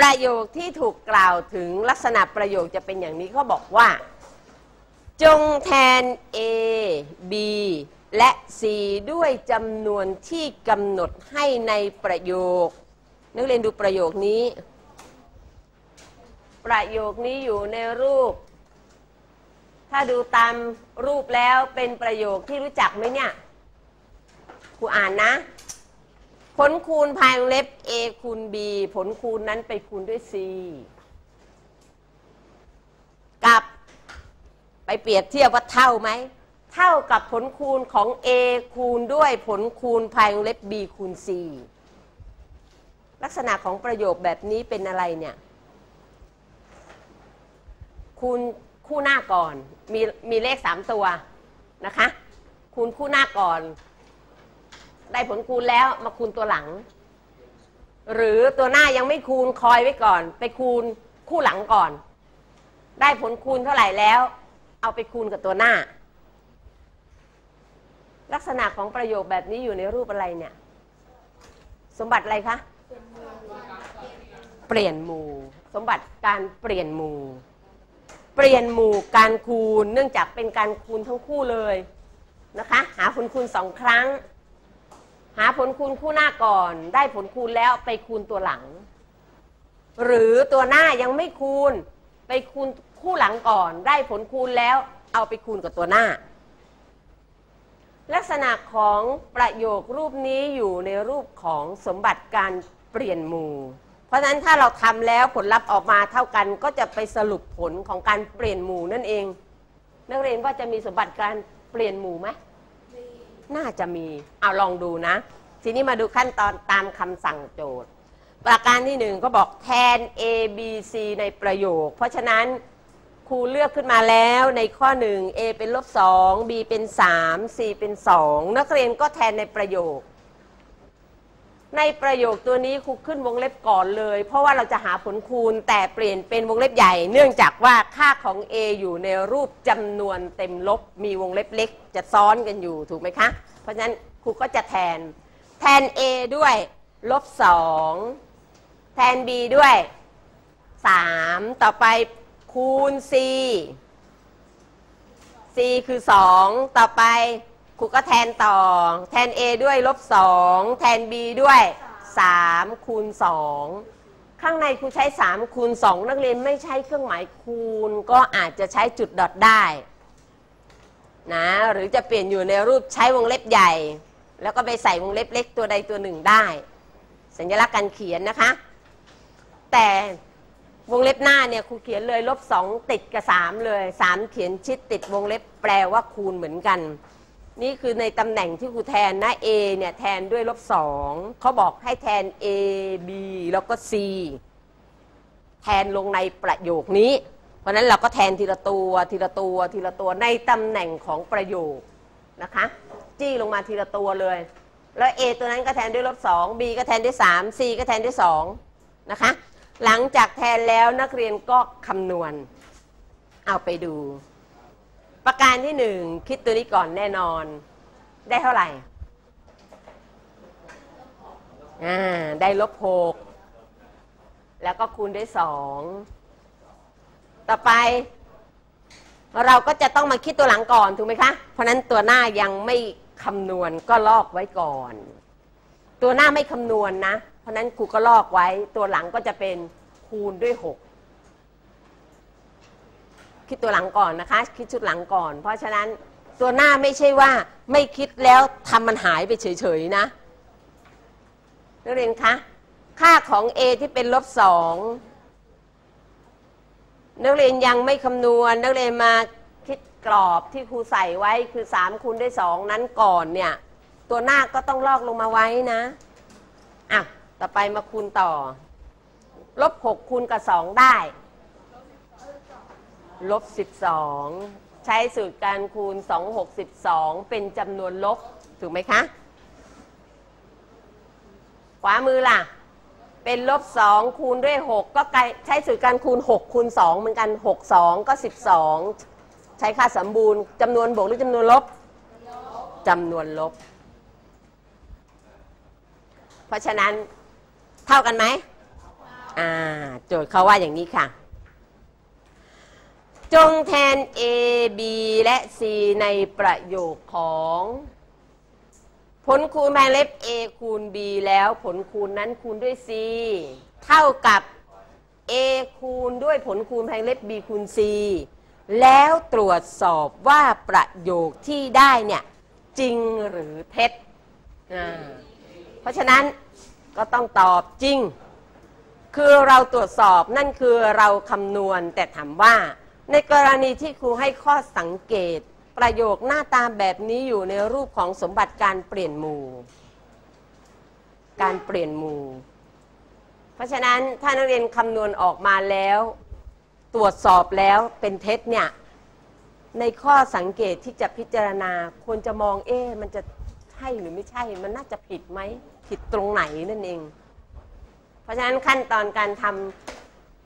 ประโยคที่ถูกกล่าวถึงลักษณะประโยคจะเป็นอย่างนี้เขาบอกว่า จงแทน A B และ C ด้วยจำนวนที่กำหนดให้ในประโยค นักเรียนดูประโยคนี้ ประโยคนี้อยู่ในรูป ถ้าดูตามรูปแล้วเป็นประโยคที่รู้จักไหมเนี่ยครูอ่านนะ ผลคูณภายวงเล็บ a คูณ b ผลคูณนั้นไปคูณด้วย c กับไปเปรียบเทียบว่าเท่าไหม เท่ากับผลคูณของ a คูณด้วยผลคูณภายวงเล็บ b คูณ c ลักษณะของประโยคแบบนี้เป็นอะไรเนี่ย คูณคู่หน้าก่อน มีมีเลข3ตัวนะคะ คูณคู่หน้าก่อน ได้ผลคูณแล้วมาคูณตัวหลัง หรือตัวหน้ายังไม่คูณคอยไว้ก่อน ไปคูณคู่หลังก่อน ได้ผลคูณเท่าไหร่แล้ว เอาไปคูณกับตัวหน้า ลักษณะของประโยคแบบนี้อยู่ในรูปอะไรเนี่ย สมบัติอะไรคะเปลี่ยนหมู่ สมบัติการเปลี่ยนหมู่ เปลี่ยนหมู่การคูณ เนื่องจากเป็นการคูณทั้งคู่เลยนะคะ หาผลคูณสองครั้ง หาผลคูณคู่หน้าก่อน ได้ผลคูณแล้วไปคูณตัวหลัง หรือตัวหน้ายังไม่คูณ ไปคูณคู่หลังก่อน ได้ผลคูณแล้ว เอาไปคูณกับตัวหน้า ลักษณะของประโยครูปนี้อยู่ในรูปของสมบัติการเปลี่ยนหมู่ เพราะฉะนั้นถ้าเราทำแล้วผลลัพธ์ออกมาเท่ากันก็จะไปสรุปผลของการเปลี่ยนหมู่นั่นเอง นักเรียนว่าจะมีสมบัติการเปลี่ยนหมู่ไหม น่าจะมีเอาลองดูนะ ทีนี้มาดูขั้นตอนตามคำสั่งโจทย์ ประการที่หนึ่งก็บอกแทน A B C ในประโยค เพราะฉะนั้นครูเลือกขึ้นมาแล้วในข้อ 1 A เป็นลบ2 B เป็น 3 C เป็น 2 นักเรียนก็แทนในประโยค ในประโยคตัวนี้ครูขึ้นวงเล็บก่อนเลย เพราะว่าเราจะหาผลคูณแต่เปลี่ยนเป็นวงเล็บใหญ่ เนื่องจากว่าค่าของ A อยู่ในรูปจำนวนเต็มลบ มีวงเล็บเล็ก จะซ้อนกันอยู่ถูกไหมคะ เพราะฉะนั้นครูก็จะแทน แทน A ด้วยลบ2แทน B ด้วย 3 ต่อไปคูณ C C คือ 2 ต่อไป ครูก็แทนต่อ แทน A ด้วยลบ2แทน B ด้วย3คูณ2ข้างในครูใช้3คูณ2นักเรียนไม่ใช้เครื่องหมายคูณ ก็อาจจะใช้จุดดอทได้นะหรือจะเปลี่ยนอยู่ในรูปใช้วงเล็บใหญ่ แล้วก็ไปใส่วงเล็บเล็กตัวใดตัวหนึ่งได้ สัญลักษณ์การเขียนนะคะ แต่วงเล็บหน้าเนี่ยครูเขียนเลยลบสองติดกับสามเลยสามเขียนชิดติดวงเล็บแปลว่าคูณเหมือนกัน นี่คือในตำแหน่งที่ครูแทนนะ A เนี่ยแทนด้วยลบสองเขาบอกให้แทน A B แล้วก็ C แทนลงในประโยคนี้ เพราะนั้นเราก็แทนทีละตัวทีละตัวทีละตัวในตำแหน่งของประโยคนะคะ จี้ลงมาทีละตัวเลย แล้ว A ตัวนั้นก็แทนด้วยลบสอง B ก็แทนด้วย3 C ก็แทนด้วย2นะคะ หลังจากแทนแล้วนักเรียนก็คำนวณ เอาไปดู ประการที่หนึ่งคิดตัวนี้ก่อนแน่นอน ได้เท่าไหร่อ่าได้ลบหกแล้วก็คูณด้วยสองต่อไป เราก็จะต้องมาคิดตัวหลังก่อนถูกไหมคะ เพราะนั้นตัวหน้ายังไม่คำนวณก็ลอกไว้ก่อน ตัวหน้าไม่คำนวณนะ เพราะนั้นครูก็ลอกไว้ ตัวหลังก็จะเป็นคูณด้วย6 คิดตัวหลังก่อนนะคะ คิดชุดหลังก่อน เพราะฉะนั้นตัวหน้าไม่ใช่ว่าไม่คิดแล้วทำมันหายไปเฉยๆนะนักเรียนคะค่าของ A ที่เป็นลบสองนักเรียนยังไม่คำนวณนักเรียนมาคิดกรอบที่ครูใส่ไว้คือ3คูณด้วย2นั้นก่อนเนี่ย ตัวหน้าก็ต้องลอกลงมาไว้นะอะต่อไปมาคูณต่อ ลบ6คูณกับ 2 ได้ ลบ 12 ใช้สูตรการคูณ 2 6 12เป็นจำนวนลบ ถูกไหมคะ ขวามือล่ะ เป็นลบ 2 คูณด้วย 6 ก็ไกลใช้สูตรการคูณ 6 คูณ 2 เหมือนกัน 6 2 ก็ 12 ใช้ค่าสมบูรณ์จำนวนบวกหรือจำนวนลบจำนวนลบ เพราะฉะนั้นเท่ากันไหม อ่า โจทย์เขาว่าอย่างนี้ค่ะ จงแทน A B และ C ในประโยคของ ผลคูณแพงเล็บ A คูณ B แล้วผลคูณนั้นคูณด้วย C เท่ากับ A คูณด้วยผลคูณแพงเล็บ B คูณ C แล้วตรวจสอบว่าประโยคที่ได้เนี่ยจริงหรือเท็จ เพราะฉะนั้นก็ต้องตอบจริง คือเราตรวจสอบนั่นคือเราคำนวณแต่ถามว่า ในกรณีที่ครูให้ข้อสังเกต ประโยคหน้าตาแบบนี้อยู่ในรูปของสมบัติการเปลี่ยนหมู่ การเปลี่ยนหมู่ เพราะฉะนั้นถ้านักเรียนคำนวณออกมาแล้ว ตรวจสอบแล้วเป็นเท็จเนี่ยในข้อสังเกตที่จะพิจารณาควรจะมองเอ๊มันจะใช่หรือไม่ใช่ มันน่าจะผิดไหมผิดตรงไหนนั่นเอง เพราะฉะนั้นขั้นตอนการทำ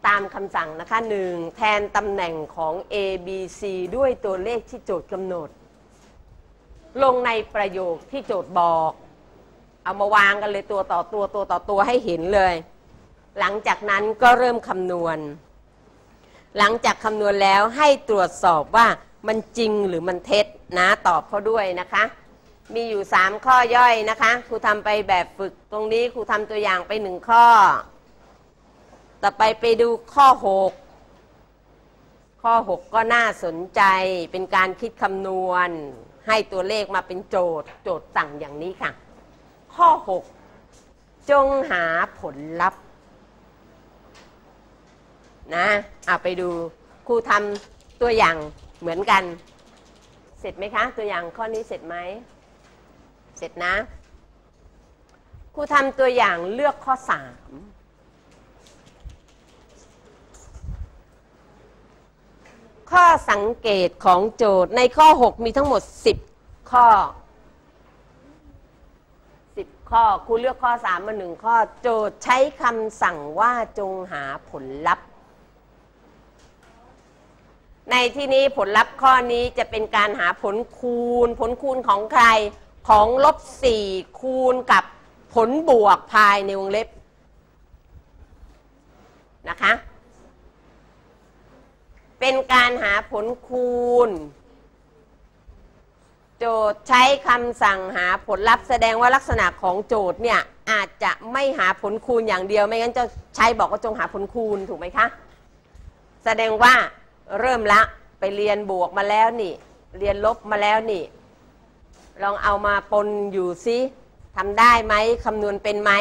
ตามคำสั่งนะคะหนึ่งแทนตำแหน่งของ A B C ด้วยตัวเลขที่โจทย์กำหนด ลงในประโยคที่โจทย์บอก เอามาวางกันเลยตัวต่อตัวตัวต่อตัวให้เห็นเลย หลังจากนั้นก็เริ่มคำนวณ หลังจากคำนวณแล้วให้ตรวจสอบว่ามันจริงหรือมันเท็จนะตอบเขาด้วยนะคะ มีอยู่ 3 ข้อย่อยนะคะครูทำไปแบบฝึกตรงนี้ครูทำตัวอย่างไปหนึ่งข้อ ต่อไปไปดูข้อ 6 ข้อ 6 ก็น่าสนใจเป็นการคิดคำนวณ ให้ตัวเลขมาเป็นโจทย์ โจทย์สั่งอย่างนี้ค่ะ ข้อ 6 จงหาผลลัพธ์นะเอาไปดูครูทำตัวอย่างเหมือนกัน เสร็จไหมคะ ตัวอย่างข้อนี้เสร็จไหม เสร็จนะครูทำตัวอย่างเลือกข้อ 3 ข้อสังเกตของโจทย์ในข้อ 6 มีทั้งหมด 10 ข้อ 10 ข้อครูเลือกข้อ 3 มาหนึ่งข้อโจทย์ใช้คำสั่งว่าจงหาผลลัพธ์ ในที่นี้ผลลัพธ์ข้อนี้จะเป็นการหาผลคูณ ผลคูณของใครของลบ 4 คูณกับผลบวกภายในวงเล็บนะคะ เป็นการหาผลคูณ โจทย์ใช้คำสั่งหาผลลัพธ์แสดงว่าลักษณะของโจทย์เนี่ยอาจจะไม่หาผลคูณอย่างเดียว ไม่งั้นจะใช้บอกว่าจงหาผลคูณถูกไหมคะ แสดงว่าเริ่มละไปเรียนบวกมาแล้วนี่ เรียนลบมาแล้วนี่ ลองเอามาปนอยู่ซิทำได้ไหมคำนวณเป็นไหม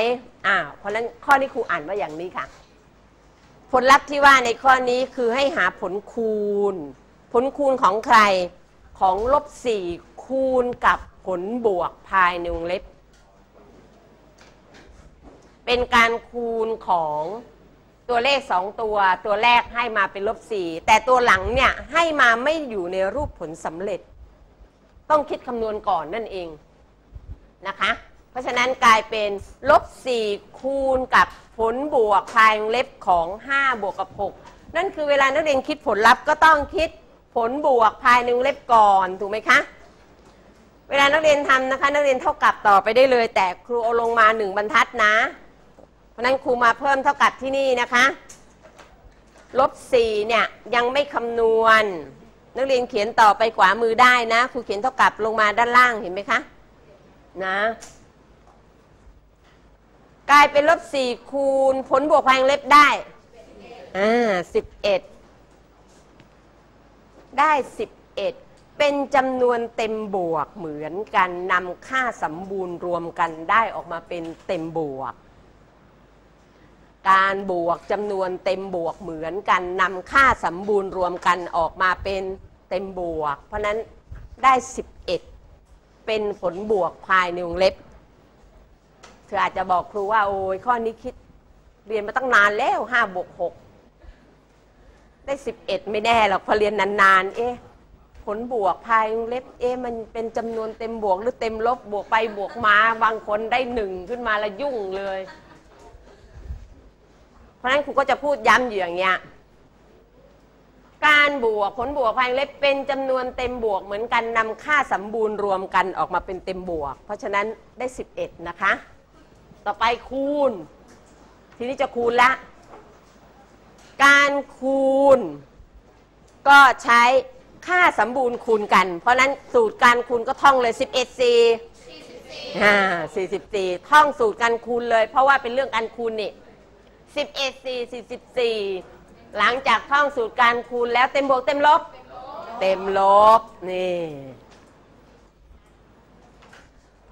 อ้าวเพราะนั้นข้อนี้ครูอ่านว่าอย่างนี้ค่ะ ผลลัพธ์ที่ว่าในข้อนี้คือให้หาผลคูณ ผลคูณของใครของลบสี่คูณกับผลบวกภายในวงเล็บ เป็นการคูณของตัวเลขสองตัว ตัวแรกให้มาเป็นลบสี่แต่ตัวหลังเนี่ยให้มาไม่อยู่ในรูปผลสำเร็จ ต้องคิดคำนวณก่อนนั่นเองนะคะ เพราะฉะนั้นกลายเป็นลบ 4 คูณกับผลบวกภายวงเล็บของ 5 บวกกับ 6 นั่นคือเวลานักเรียนคิดผลลัพธ์ก็ต้องคิดผลบวกภายในวงเล็บก่อนถูกไหมคะเวลานักเรียนทำนะคะ นักเรียนเท่ากับต่อไปได้เลย แต่ครูเอาลงมาหนึ่งบรรทัดนะ เพราะนั้นครูมาเพิ่มเท่ากับที่นี่นะคะลบ4เนี่ยยังไม่คำนวณ นักเรียนเขียนต่อไปขวามือได้นะ ครูเขียนเท่ากับลงมาด้านล่างเห็นไหมคะนะ ลายเป็นลบสี่คูณผลบวกพายงเล็บได้อ่าสิบเอ็ดได้สิบเอ็ดเป็นจำนวนเต็มบวกเหมือนกันนำค่าสมบูรณ์รวมกันได้ออกมาเป็นเต็มบวก การบวกจำนวนเต็มบวกเหมือนกันนำค่าสมบูรณ์รวมกันออกมาเป็นเต็มบวก เพราะฉะนั้นได้ 11 เป็นผลบวกภายในวงเล็บ เธออาจจะบอกครูว่า โอ้ยข้อนี้คิดเรียนมาตั้งนานแล้ว5บวก6ได้11ไม่แน่หรอกพอเรียนนานๆ เอ๊ะผลบวกพายเล็บเอ๊ะมันเป็นจำนวนเต็มบวกหรือเต็มลบบวกไปบวกมาบางคนได้หนึ่งขึ้นมาแล้วยุ่งเลย เพราะฉะนั้นครูก็จะพูดย้ำอยู่อย่างเงี้ยการบวกผลบวกพายเล็บเป็นจำนวนเต็มบวกเหมือนกันนำค่าสมบูรณ์รวมกันออกมาเป็นเต็มบวก เพราะฉะนั้นได้ 11 นะคะ ต่อไปคูณ ทีนี้จะคูณละ การคูณ ก็ใช้ค่าสมบูรณ์คูณกัน เพราะนั้นสูตรการคูณก็ท่องเลย 11 4อ่า44 ท่องสูตรการคูณเลย เพราะว่าเป็นเรื่องการคูณนี่ 11 4 44 หลังจากท่องสูตรการคูณแล้วเต็มบวกเต็มลบ เต็มลบนี่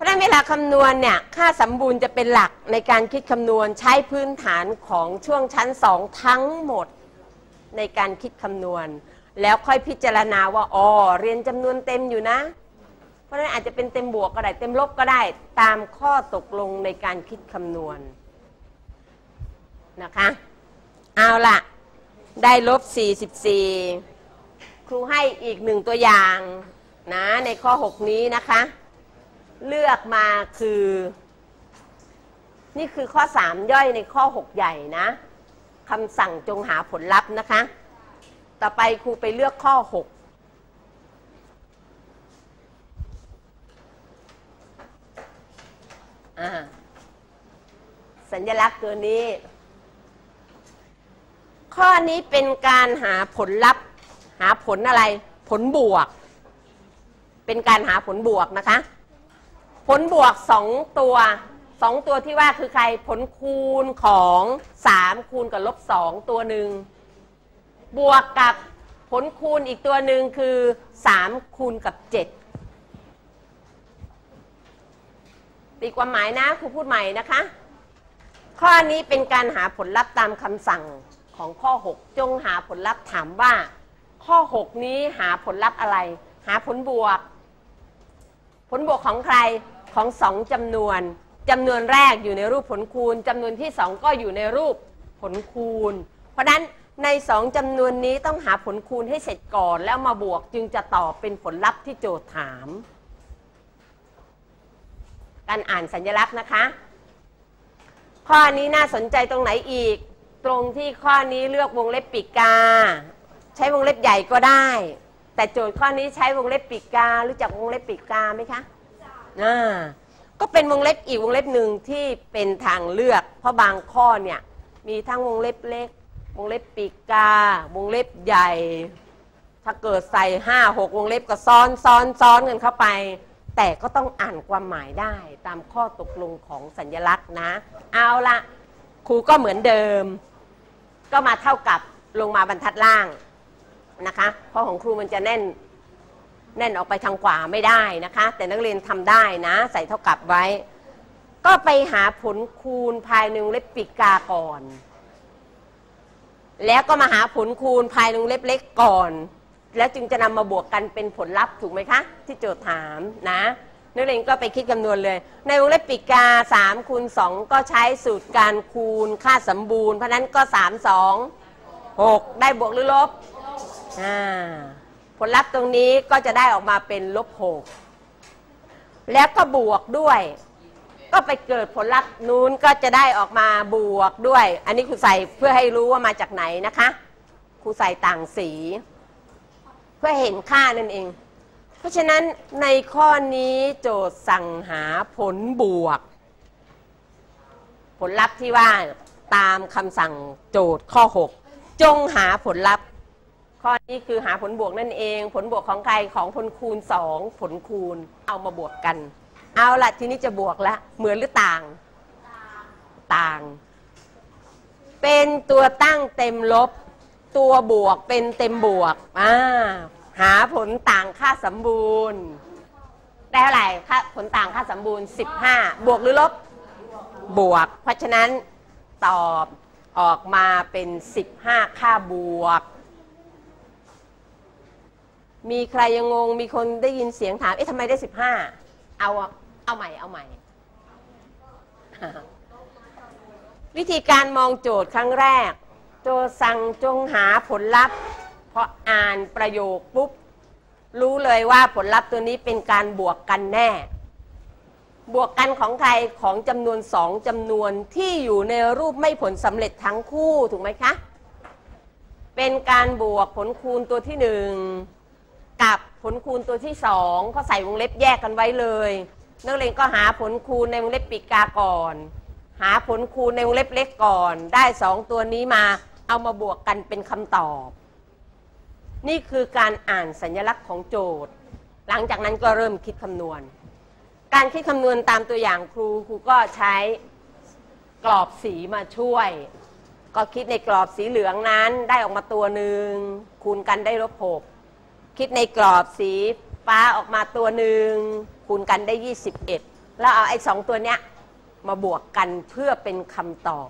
ราะฉะนั้นเวลาคำนวณเนี่ยค่าสมบูรณ์จะเป็นหลักในการคิดคำนวณใช้พื้นฐานของช่วงชั้นสองทั้งหมดในการคิดคำนวณ แล้วค่อยพิจารณาว่าอ๋อเรียนจำนวนเต็มอยู่นะ เพราะฉะนั้นอาจจะเป็นเต็มบวกก็ได้เต็มลบก็ได้ตามข้อตกลงในการคิดคำนวณนะคะเอาล่ะได้ลบ 44 ครูให้อีกหนึ่งตัวอย่างนะในข้อ 6 นี้นะคะ เลือกมาคือ นี่คือข้อ 3 ย่อยในข้อ 6 ใหญ่นะคำสั่งจงหาผลลัพธ์นะคะ ต่อไปครูไปเลือกข้อ6อ่าสัญลักษณ์ตัวนี้ ข้อนี้เป็นการหาผลลัพธ์ หาผลอะไร ผลบวก เป็นการหาผลบวกนะคะ ผลบวกสองตัวสองตัวที่ว่าคือใครผลคูณของสามคูณกับลบสองตัวหนึ่งบวกกับผลคูณอีกตัวหนึ่งคือสามคูณกับเจ็ดตีความหมายนะครูพูดใหม่นะคะ ข้อนี้เป็นการหาผลลัพธ์ตามคำสั่งของข้อ 6 จงหาผลลัพธ์ถามว่า ข้อ 6 นี้หาผลลัพธ์อะไร หาผลบวก ผลบวกของใครของสองจำนวนจำนวนแรกอยู่ในรูปผลคูณจำนวนที่สองก็อยู่ในรูปผลคูณ เพราะฉะนั้นในสองจำนวนนี้ต้องหาผลคูณให้เสร็จก่อนแล้วมาบวกจึงจะตอบเป็นผลลัพธ์ที่โจทย์ถาม การอ่านสัญลักษณ์นะคะ ข้อนี้น่าสนใจตรงไหนอีก ตรงที่ข้อนี้เลือกวงเล็บปีกกา ใช้วงเล็บใหญ่ก็ได้ แต่โจทย์ข้อนี้ใช้วงเล็บปีกกา รู้จักวงเล็บปีกกาไหมคะอ่าก็เป็นวงเล็บอีกวงเล็บหนึ่งที่เป็นทางเลือก เพราะบางข้อเนี่ยมีทั้งวงเล็บเล็ก วงเล็บปีกกา วงเล็บใหญ่ ถ้าเกิดใส่ห้าหกวงเล็บก็ซ้อนซ้อนซ้อนกันเข้าไป แต่ก็ต้องอ่านความหมายได้ตามข้อตกลงของสัญลักษณ์นะ เอาละครูก็เหมือนเดิม ก็มาเท่ากับลงมาบรรทัดล่าง นะคะ เพราะของครูมันจะแน่นแน่นออกไปทางขวาไม่ได้นะคะ แต่นักเรียนทำได้นะ ใส่เท่ากับไว้ ก็ไปหาผลคูณภายในวงเล็บปีกาก่อน แล้วก็มาหาผลคูณภายในวงเล็บเล็กก่อน แล้วจึงจะนำมาบวกกันเป็นผลลัพธ์ถูกไหมคะ ที่โจทย์ถามนะนักเรียนก็ไปคิดคำนวณเลย ในวงเล็บปีกา3คูณ2ก็ใช้สูตรการคูณค่าสมบูรณ์ เพราะฉะนั้นก็ 3 2 6 ได้บวกหรือลบ อ่าผลลัพธ์ตรงนี้ก็จะได้ออกมาเป็นลบ6แล้วก็บวกด้วย ก็ไปเกิดผลลัพธ์นู้นก็จะได้ออกมาบวกด้วย อันนี้ครูใส่เพื่อให้รู้ว่ามาจากไหนนะคะครูใส่ต่างสี เพื่อเห็นค่านั่นเอง เพราะฉะนั้นในข้อนี้โจทย์สั่งหาผลบวก ผลลัพธ์ที่ว่าตามคำสั่งโจทย์ข้อ 6 จงหาผลลัพธ์ ข้อนี้คือหาผลบวกนั่นเอง ผลบวกของใครของผลคูณ 2 ผลคูณเอามาบวกกัน เอาละทีนี้จะบวกแล้วเหมือนหรือต่าง ต่าง เป็นตัวตั้งเต็มลบ ตัวบวกเป็นเต็มบวกอ่าหาผลต่างค่าสมบูรณ์ได้เท่าไหร่ค่าผลต่างค่าสมบูรณ์ 15 บวกหรือลบ บวก เพราะฉะนั้นตอบออกมาเป็น 15 ค่าบวก มีใครยังงง มีคนได้ยินเสียงถาม เอ๊ะทำไมได้15เอาเอาใหม่เอาใหม่ วิธีการมองโจทย์ครั้งแรก โจสั่งจงหาผลลัพธ์พออ่านประโยคปุ๊บ รู้เลยว่าผลลัพธ์ตัวนี้เป็นการบวกกันแน่ บวกกันของใครของจำนวนสองจำนวนที่อยู่ในรูปไม่ผลสำเร็จทั้งคู่ถูกไหมคะ เป็นการบวกผลคูณตัวที่หนึ่ง กับผลคูณตัวที่สองเขาใส่วงเล็บแยกกันไว้เลย นักเรียนก็หาผลคูณในวงเล็บปีกกาก่อน หาผลคูณในวงเล็บเล็กก่อน ได้สองตัวนี้มาเอามาบวกกันเป็นคำตอบ นี่คือการอ่านสัญลักษณ์ของโจทย์ หลังจากนั้นก็เริ่มคิดคำนวณ การคิดคำนวณตามตัวอย่างครูครูก็ใช้กรอบสีมาช่วย ก็คิดในกรอบสีเหลืองนั้นได้ออกมาตัวหนึ่งคูณกันได้ลบหก คิดในกรอบสีฟ้าออกมาตัวหนึ่งคูณกันได้ 21 แล้วเอาไอ้สองตัวเนี้ยมาบวกกันเพื่อเป็นคำตอบ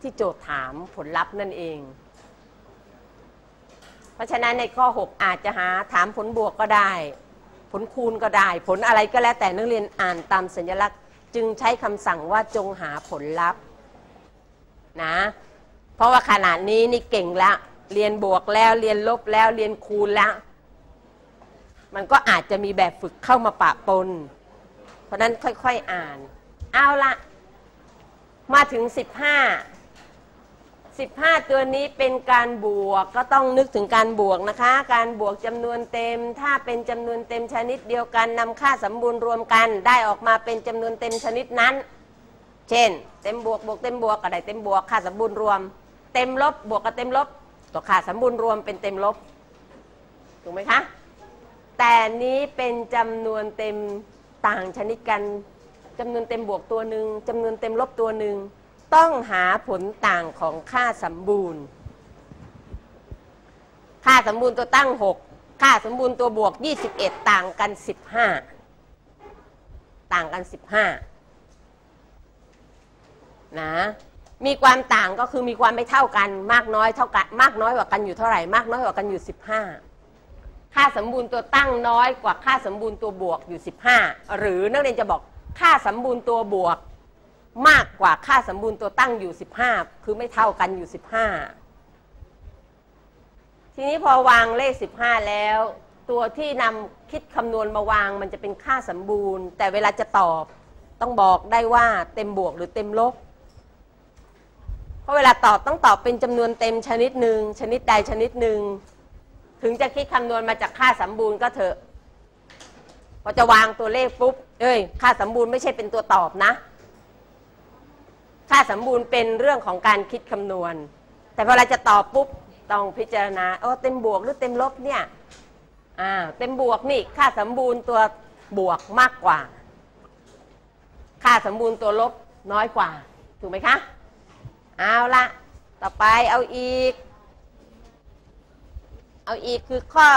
ที่โจทย์ถามผลลัพธ์นั่นเอง เพราะฉะนั้นในข้อ 6 อาจจะหาถามผลบวกก็ได้ ผลคูณก็ได้ ผลอะไรก็แล้วแต่นักเรียนอ่านตามสัญลักษณ์ จึงใช้คำสั่งว่าจงหาผลลัพธ์นะ เพราะว่าขนาดนี้นี่เก่งแล้ว เรียนบวกแล้วเรียนลบแล้วเรียนคูณแล้ว มันก็อาจจะมีแบบฝึกเข้ามาปะปน เพราะนั้นค่อยๆอ่าน เอาละมาถึง 15 15 ตัวนี้เป็นการบวกก็ต้องนึกถึงการบวกนะคะ การบวกจำนวนเต็ม ถ้าเป็นจำนวนเต็มชนิดเดียวกันนำค่าสมบูรณ์รวมกัน ได้ออกมาเป็นจำนวนเต็มชนิดนั้น เช่น เต็มบวกบวกเต็มบวกก็ได้เต็มบวกค่าสมบูรณ์รวม เต็มลบบวกกับเต็มลบ ตัวค่าสมบูรณ์รวมเป็นเต็มลบ ถูกไหมคะ แต่นี้เป็นจำนวนเต็มต่างชนิดกันจำนวนเต็มบวกตัวหนึ่งจำนวนเต็มลบตัวหนึ่งต้องหาผลต่างของค่าสมบูรณ์ ค่าสมบูรณ์ตัวตั้ง 6 ค่าสมบูรณ์ตัวบวก 21 ต่างกัน 15 ต่างกัน 15 นะ มีความต่างก็คือมีความไม่เท่ากันมากน้อยเท่ากันมากน้อยกว่ากันอยู่เท่าไหร่มากน้อยกว่ากันอยู่ 15 ค่าสมบูรณ์ตัวตั้งน้อยกว่าค่าสมบูรณ์ตัวบวกอยู่ 15 หรือนักเรียนจะบอกค่าสมบูรณ์ตัวบวก มากกว่าค่าสมบูรณ์ตัวตั้งอยู่ 15 คือไม่เท่ากันอยู่ 15 ทีนี้พอวางเลข 15 แล้ว ตัวที่นำคิดคำนวณมาวางมันจะเป็นค่าสมบูรณ์ แต่เวลาจะตอบต้องบอกได้ว่าเต็มบวกหรือเต็มลบ ราะเวลาตอบต้องตอบเป็นจำนวนเต็มชนิดหนึ่งชนิดใดชนิดหนึ่งถึงจะคิดคำนวณมาจากค่าสมบูรณ์ก็เถอะพอจะวางตัวเลขปุ๊บเอ้ยค่าสมบูรณ์ไม่ใช่เป็นตัวตอบนะ ค่าสมบูรณ์เป็นเรื่องของการคิดคำนวณ แต่พอเราจะตอบปุ๊บต้องพิจารณาโอ้เต็มบวกหรือเต็มลบเนี่ยอ่าเต็มบวกนี่ค่าสมบูรณ์ตัวบวกมากกว่า ค่าสมบูรณ์ตัวลบน้อยกว่า ถูกไหมคะ เอาละต่อไปเอาอีก เอาอีกคือข้อ